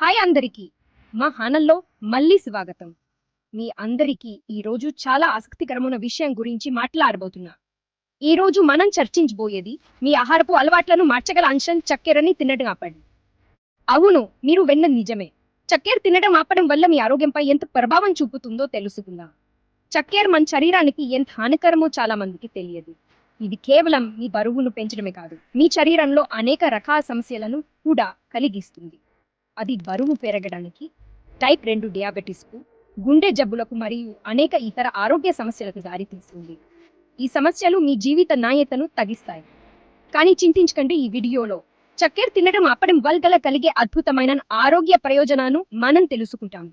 Hi అందరికీ. మా హానల్లో మళ్ళీ స్వాగతం. మీ అందరికీ ఈరోజు చాలా ఆసక్తికరమైన విషయం గురించి మాట్లాడబోతున్నా. ఈ రోజు మనం చర్చించబోయేది మీ ఆహారపు అలవాట్లను మార్చగల అంశం చక్కెరని తినడం ఆపండి. అవును మీరు విన్న నిజమే. చక్కెర తినడం ఆపడం వల్ల మీ ఆరోగ్యంపై ఎంత ప్రభావం చూపుతుందో తెలుసుకుందాం. చక్కెర మన శరీరానికి ఎంత హానికరమో చాలా మందికి తెలియదు. ఇది కేవలం మీ బరువును పెంచడమే కాదు మీ శరీరంలో అనేక రకాల సమస్యలను కూడా కలిగిస్తుంది. అది బరువు పెరగడానికి టైప్ రెండు డయాబెటీస్కు గుండె జబ్బులకు మరియు అనేక ఇతర ఆరోగ్య సమస్యలకు దారితీస్తుంది. ఈ సమస్యలు మీ జీవిత నాణ్యతను తగ్గిస్తాయి. కానీ చింతించకండి ఈ వీడియోలో. చక్కెర తినడం ఆపడం వల్ల కలిగే అద్భుతమైన ఆరోగ్య ప్రయోజనాలను మనం తెలుసుకుంటాం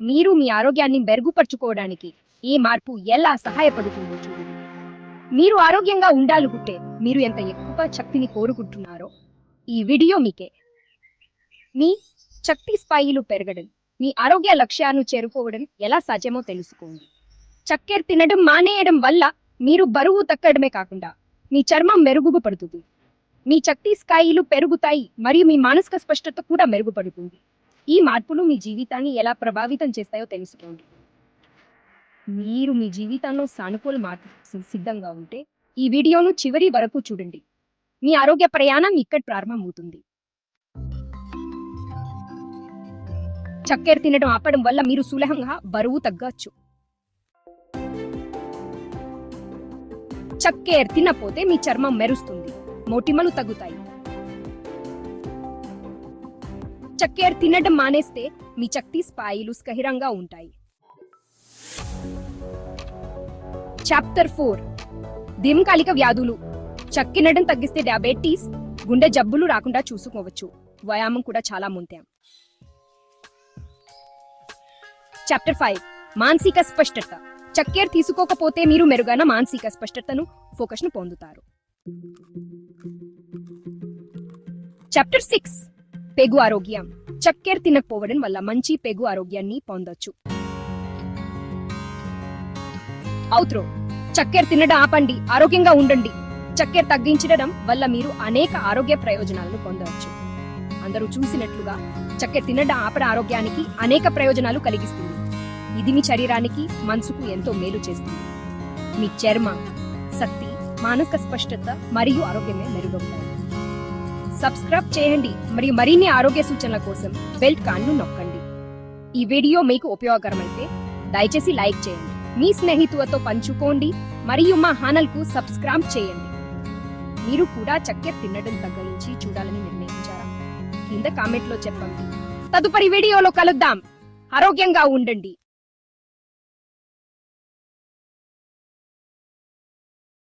మీరు మీ ఆరోగ్యాన్ని మెరుగుపరుచుకోవడానికి ఈ మార్పు ఎలా సహాయపడుతుందో చూడండి. మీరు ఆరోగ్యంగా ఉండాలనుకుంటే మీరు ఎంత ఎక్కువ శక్తిని కోరుకుంటున్నారో ఈ వీడియో మీకే. మీ శక్తి స్థాయిలు పెరగడం మీ ఆరోగ్య లక్ష్యాలను చేరుకోవడం ఎలా సాధ్యమో తెలుసుకోండి. చక్కెర తినడం మానేయడం వల్ల మీరు బరువు తక్కడమే కాకుండా మీ చర్మం మెరుగుపడుతుంది. మీ శక్తి స్థాయిలు పెరుగుతాయి మరియు మీ మానసిక స్పష్టత కూడా మెరుగుపడుతుంది. ఈ మార్పులు మీ జీవితాన్ని ఎలా ప్రభావితం చేస్తాయో తెలుసుకోండి. మీరు మీ జీవితంలో సానుకూల మార్పు సిద్ధంగా ఉంటే ఈ వీడియోను చివరి వరకు చూడండి. మీ ఆరోగ్య ప్రయాణం ఇక్కడ ప్రారంభమవుతుంది. చక్కెర తినడం ఆపడం వల్ల మీరు సులభంగా బరువు తగ్గచ్చు. చక్కెర తినపోతే మీ చర్మం మెరుస్తుంది. మోటిమలు తగ్గుతాయి. చక్కెర తినడం మానేస్తే మీ చక్తి స్థాయిలు స్థిరంగా ఉంటాయి. Chapter four. దీర్ఘకాలిక వ్యాధులు. చక్కెనడం తగ్గిస్తే డయాబెటీస్ గుండె జబ్బులు రాకుండా చూసుకోవచ్చు. వ్యాయామం కూడా చాలా ముంతాం చాప్టర్ ఫైవ్ మానసిక స్పష్టత. చక్కెర తీసుకోకపోతే మీరు మెరుగైన మానసిక స్పష్టతను ఫోకస్ను పొందుతారు. చాప్టర్ సిక్స్ పెగు ఆరోగ్యం. చక్కెర తినకపోవడం వల్ల మంచి పెగు ఆరోగ్యాన్ని పొందొచ్చు. అవుత్రో చక్కెర తినడం ఆపండి ఆరోగ్యంగా ఉండండి. చక్కెర తగ్గించడం వల్ల మీరు అనేక ఆరోగ్య ప్రయోజనాలను పొందవచ్చు అందరూ చూసినట్లుగా చక్కెర తినడం ఆపడ ఆరోగ్యానికి అనేక ప్రయోజనాలు కలిగిస్తుంది. ఇది మీ శరీరానికి మనసుకు ఎంతో మేలు చేస్తుంది. మీ చర్మం శక్తి మానసిక స్పష్టత మరియు ఆరోగ్యమే మెరుగవుతాయి. సబ్స్క్రైబ్ చేయండి మరియు మరిన్ని ఆరోగ్య సూచనల కోసం బెల్ట్ కాన్ను నొక్కండి. ఈ వీడియో మీకు ఉపయోగకరమైతే దయచేసి లైక్ చేయండి. మీ స్నేహితులతో పంచుకోండి మరియు మా ఛానల్కు సబ్స్క్రైబ్ చేయండి. మీరు కూడా చక్కెర తినడం తగ్గించి చూడాలని నిర్ణయించారా? కింద కామెంట్లో చెప్పండి. తదుపరి వీడియోలో కలుద్దాం. ఆరోగ్యంగా ఉండండి.